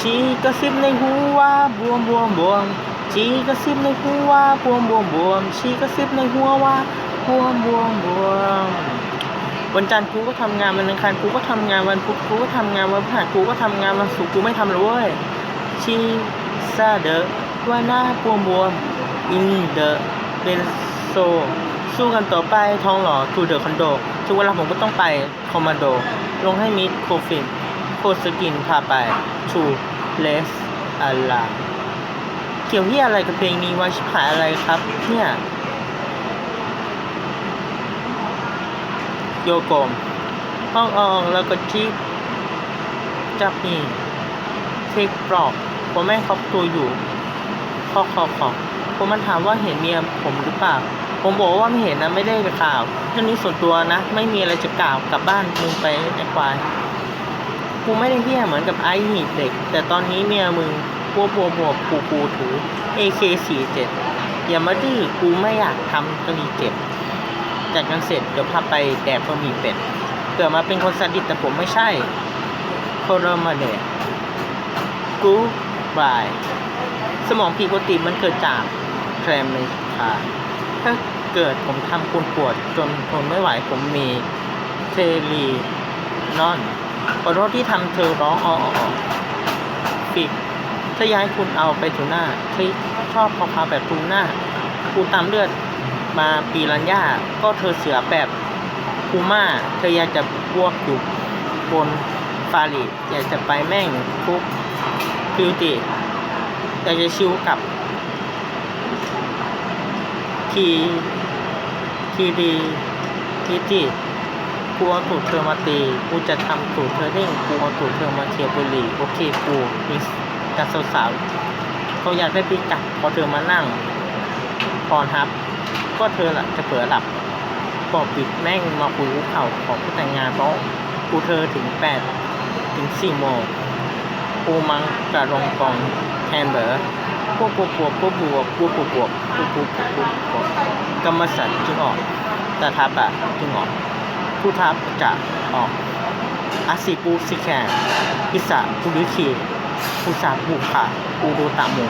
ชีกระซิบในหูว่าบวมบวมบวมชีกระซิบในหูว่าบวมบวมบวมชีกระซิบในหัวว่าบวมบวมบวมวันจันทร์กูก็ทำงานวันอังคารกูก็ทำงานวันพุธกูก็ทำงานวันพฤหัสกูก็ทำงานวันศุกร์กูไม่ทำเลยเว้ยชีซาเดอะว่าหน้าบวมบวมอินเดอะเป็นโซสู้กันต่อไปทองหล่อทูเดอะคอนโดทุกเวลาผมก็ต้องไปคอมมานโด ลงให้มิดโคฟิน โคสกินพาไปชูเลสอาลาเกี่ยวที่อะไรกับเพลงนี้วะชิบหายอะไรครับ เนี่ย โยโกมห้องอองแล้วก็จีบจับนี่เทคปลอกผมแม่ครอบตัวอยู่ขอขอขอผมมันถามว่าเห็นเมียผมหรือเปล่า ผมบอกว่าไม่เห็นนะไม่ได้ไปข่าวเรื่องนี้ส่วนตัวนะ ไม่มีอะไรจะกล่าวกลับบ้านมึงไปไอ้ควาย กูไม่ได้เฮี้ยเหมือนกับไอ้หีบเด็ก แต่ตอนนี้เมียมึงปัวปัวบวกกูกูถือ AK47 อย่ามาดื้อกูไม่อยากทำกะหรี่เจ็บจากนั้นเสร็จเดี๋ยวพาไปแดกบะหมี่เป็ดเกิดมาเป็นคนสดิตแต่ผมไม่ใช่โคโรมาเดะกูบาย สมองผิดปกติมันเกิดจากแคลมเมคาถ้าเกิดผมทำคุณปวดจนทนไม่ไหวผมมีเทลีนอน ขอโทษที่ทำเธอร้องอ๋อออปิดถ้าย้ายคุณเอาไปถูหน้าเธอชอบพอพาแบบทูหน้ากูตามเลือดมาปีรัญญาก็เธอเสือแบบคูม่าเธออยากจะบวกอยู่บนฟาริอยากจะไปแม่งคุกฟิวติอยากจะชิวกับทีทีดีที จีกูเอาตูดเธอมาตีกูจะทำตูดเธอเด้งกูเอาตูดเธอมาเทียบบุหรี่โอเคกูมีกับสาวๆเขาอยากได้ปีกัดพอเธอมานั่งพรฮับ ก็เธอละจะเผลอหลับปอบปิดแม่งมาคุยเข่าของผู้แต่งงานเพราะกูเธอถึงแปดถึงสี่โมงกูมังกระรองกองแฮมเบอร์พวกบวกบวกพวกบวกพวกบวกบวกพวกบวกบวกบวกกรรมสัตว์จึงออกตาทับอะจึงออก ผู้ทับจะออกอาซิปูสิแคนอิสะปุริคีปูสาบุขาอูดูตามู